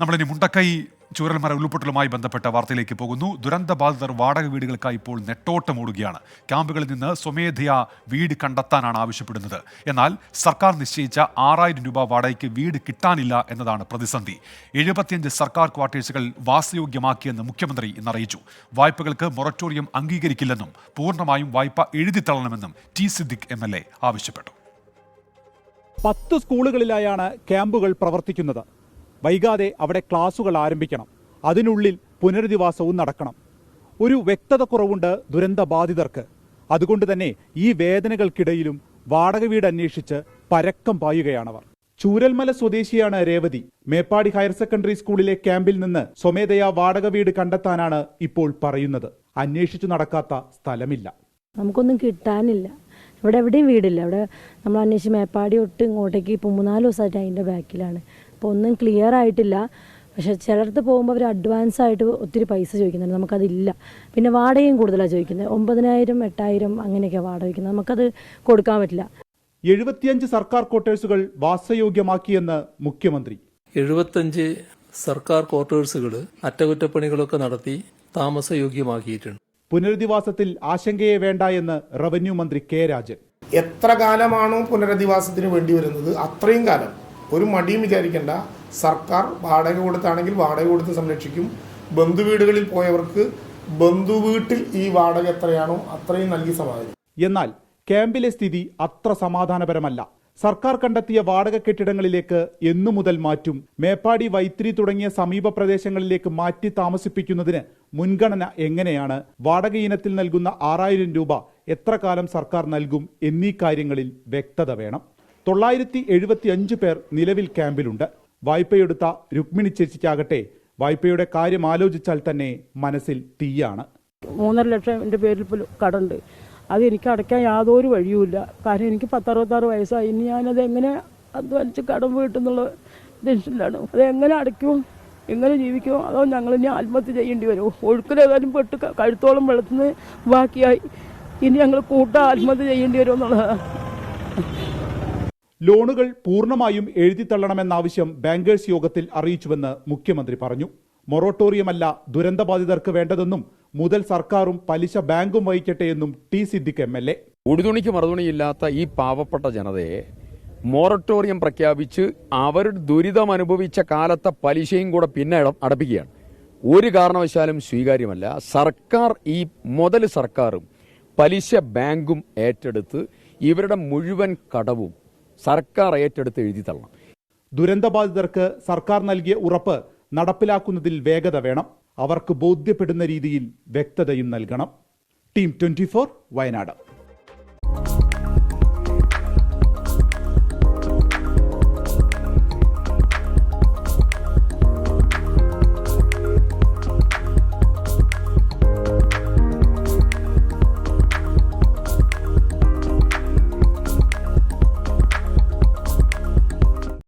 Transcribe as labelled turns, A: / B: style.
A: നമ്മളിനി മുണ്ടക്കൈ ചൂരൽമര ഉരുൾപൊട്ടലുമായി ബന്ധപ്പെട്ട വാർത്തയിലേക്ക് പോകുന്നു. ദുരന്ത ബാധിതർ വാടക വീടുകൾക്കായി ഇപ്പോൾ നെട്ടോട്ടമോടുകയാണ് ക്യാമ്പുകളിൽ നിന്ന് സ്വമേധയാ വീട് കണ്ടെത്താനാണ് ആവശ്യപ്പെടുന്നത്. എന്നാൽ സർക്കാർ നിശ്ചയിച്ച ആറായിരം രൂപ വാടകയ്ക്ക് വീട് കിട്ടാനില്ല എന്നതാണ് പ്രതിസന്ധി. എഴുപത്തിയഞ്ച് സർക്കാർ ക്വാർട്ടേഴ്സുകൾ വാസയോഗ്യമാക്കിയെന്ന് മുഖ്യമന്ത്രി ഇന്ന് അറിയിച്ചു. വായ്പകൾക്ക് മൊറട്ടോറിയം അംഗീകരിക്കില്ലെന്നും പൂർണമായും വായ്പ എഴുതിത്തള്ളണമെന്നും ടി സിദ്ദിഖ് എം ആവശ്യപ്പെട്ടു.
B: പത്ത് സ്കൂളുകളിലായാണ് ക്യാമ്പുകൾ പ്രവർത്തിക്കുന്നത്. വൈകാതെ അവിടെ ക്ലാസുകൾ ആരംഭിക്കണം. അതിനുള്ളിൽ പുനരധിവാസവും നടക്കണം. ഒരു വ്യക്തത കുറവുണ്ട് ദുരന്ത ബാധിതർക്ക് അതുകൊണ്ട് തന്നെ ഈ വേദനകൾക്കിടയിലും വാടക വീട് അന്വേഷിച്ച് പരക്കം പായുകയാണവർ. ചൂരൽമല സ്വദേശിയാണ് രേവതി. മേപ്പാടി ഹയർ സെക്കൻഡറി സ്കൂളിലെ ക്യാമ്പിൽ നിന്ന് സ്വമേധയാ വാടക വീട് കണ്ടെത്താനാണ് ഇപ്പോൾ പറയുന്നത്. അന്വേഷിച്ചു നടക്കാത്ത സ്ഥലമില്ല.
C: നമുക്കൊന്നും കിട്ടാനില്ല. ഇവിടെ എവിടെയും വീടില്ല. ഇവിടെ നമ്മൾ അന്വേഷിച്ച് മേപ്പാടി തൊട്ട് ഇങ്ങോട്ടേക്ക് ഇപ്പോൾ മൂന്നാൽ ദിവസമായിട്ട് അതിന്റെ ബാക്കിലാണ്. അപ്പോൾ ഒന്നും ക്ലിയർ ആയിട്ടില്ല. പക്ഷെ ചിലടത്ത് പോകുമ്പോൾ അവർ അഡ്വാൻസ് ആയിട്ട് ഒത്തിരി പൈസ ചോദിക്കുന്നുണ്ട്. നമുക്കതില്ല. പിന്നെ വാടകയും കൂടുതലാണ് ചോദിക്കുന്നത് ഒമ്പതിനായിരം എട്ടായിരം അങ്ങനെയൊക്കെയാണ് വാടക വയ്ക്കുന്നത്. നമുക്കത് കൊടുക്കാൻ പറ്റില്ല.
B: എഴുപത്തിയഞ്ച് സർക്കാർ ക്വാർട്ടേഴ്സുകൾ വാസയോഗ്യമാക്കിയെന്ന് മുഖ്യമന്ത്രി.
D: എഴുപത്തഞ്ച് സർക്കാർ ക്വാർട്ടേഴ്സുകൾ അറ്റകുറ്റപ്പണികളൊക്കെ നടത്തി താമസയോഗ്യമാക്കിയിട്ടുണ്ട്.
B: പുനരധിവാസത്തിൽ ആശങ്കയെ വേണ്ട എന്ന് റവന്യൂ മന്ത്രി കെ രാജൻ.
E: എത്ര കാലമാണോ പുനരധിവാസത്തിന് വേണ്ടി വരുന്നത്? അത്രയും കാലം. ഒരു മടിയും വിചാരിക്കേണ്ട. സർക്കാർ വാടക കൊടുത്താണെങ്കിൽ വാടക കൊടുത്ത് സംരക്ഷിക്കും. ബന്ധുവീടുകളിൽ പോയവർക്ക് ബന്ധുവീട്ടിൽ ഈ വാടക എത്രയാണോ അത്രയും നൽകി സമാധാനം
B: എന്നാൽ ക്യാമ്പിലെ സ്ഥിതി അത്ര സമാധാനപരമല്ല. സർക്കാർ കണ്ടെത്തിയ വാടക കെട്ടിടങ്ങളിലേക്ക് എന്നു മുതൽ മാറ്റും. മേപ്പാടി വൈത്തിരി തുടങ്ങിയ സമീപ പ്രദേശങ്ങളിലേക്ക് മാറ്റി താമസിപ്പിക്കുന്നതിന് മുൻഗണന എങ്ങനെയാണ്? വാടക ഇനത്തിൽ നൽകുന്ന ആറായിരം രൂപ എത്ര കാലം സർക്കാർ നൽകും എന്നീ കാര്യങ്ങളിൽ വ്യക്തത വേണം. തൊള്ളായിരത്തി എഴുപത്തി അഞ്ച് പേർ നിലവിൽ ക്യാമ്പിലുണ്ട്. വായ്പയെടുത്ത രുക്മിണി ചേച്ചിക്കാകട്ടെ വായ്പയുടെ കാര്യം ആലോചിച്ചാൽ തന്നെ മനസ്സിൽ തീയാണ്.
F: മൂന്നര ലക്ഷം എന്റെ പേരിൽ ഇപ്പോൾ കടമുണ്ട് അത് അടയ്ക്കാൻ യാതൊരു വഴിയുമില്ല. കാരണം എനിക്ക് പത്തറുപത്താറ് വയസ്സായി. ഇനി ഞാനത് എങ്ങനെ അധ്വാനിച്ച് കടം വീട്ടെന്നുള്ള ടെൻഷനിലാണ്. അത് എങ്ങനെ അടയ്ക്കും? എങ്ങനെ ജീവിക്കുമോ അതോ ഞങ്ങൾ ഇനി ആത്മഹത്യ ചെയ്യേണ്ടി വരുമോ ഒഴുക്കിലേതായാലും പെട്ട് കഴുത്തോളം കഴുത്തോളം വെള്ളത്തിന് ബാക്കിയായി. ഇനി ഞങ്ങൾ കൂട്ട ആത്മഹത്യ ചെയ്യേണ്ടി വരുമോ എന്നുള്ളതാണ്
B: ലോണുകൾ പൂർണമായും എഴുതിത്തള്ളണമെന്നാവശ്യം ബാങ്കേഴ്സ് യോഗത്തിൽ അറിയിച്ചുവെന്ന് മുഖ്യമന്ത്രി പറഞ്ഞു. മൊറട്ടോറിയമല്ല ദുരന്തബാധിതർക്ക് വേണ്ടതെന്നും മുതൽ സർക്കാരും പലിശ ബാങ്കും വഹിക്കട്ടെ എന്നും T Siddique M L A.
G: ഉടുതുണിക്ക് മറുതുണിയില്ലാത്ത ഈ പാവപ്പെട്ട ജനതയെ മൊറട്ടോറിയം പ്രഖ്യാപിച്ച് അവർ ദുരിതം അനുഭവിച്ച കാലത്തെ പലിശയും കൂടെ പിന്നെ അട- അടപ്പിക്കുകയാണ്. ഒരു കാരണവശാലും സ്വീകാര്യമല്ല. സർക്കാർ ഈ മുതൽ സർക്കാരും പലിശ ബാങ്കും ഏറ്റെടുത്ത് ഇവരുടെ മുഴുവൻ കടവും സർക്കാർ ഏറ്റെടുത്ത് എഴുതി തള്ളണം.
B: ദുരന്തബാധിതർക്ക് സർക്കാർ നൽകിയ ഉറപ്പ് നടപ്പിലാക്കുന്നതിൽ വേഗത വേണം. അവർക്ക് ബോധ്യപ്പെടുന്ന രീതിയിൽ വ്യക്തതയും നൽകണം. Team twenty Wayanad.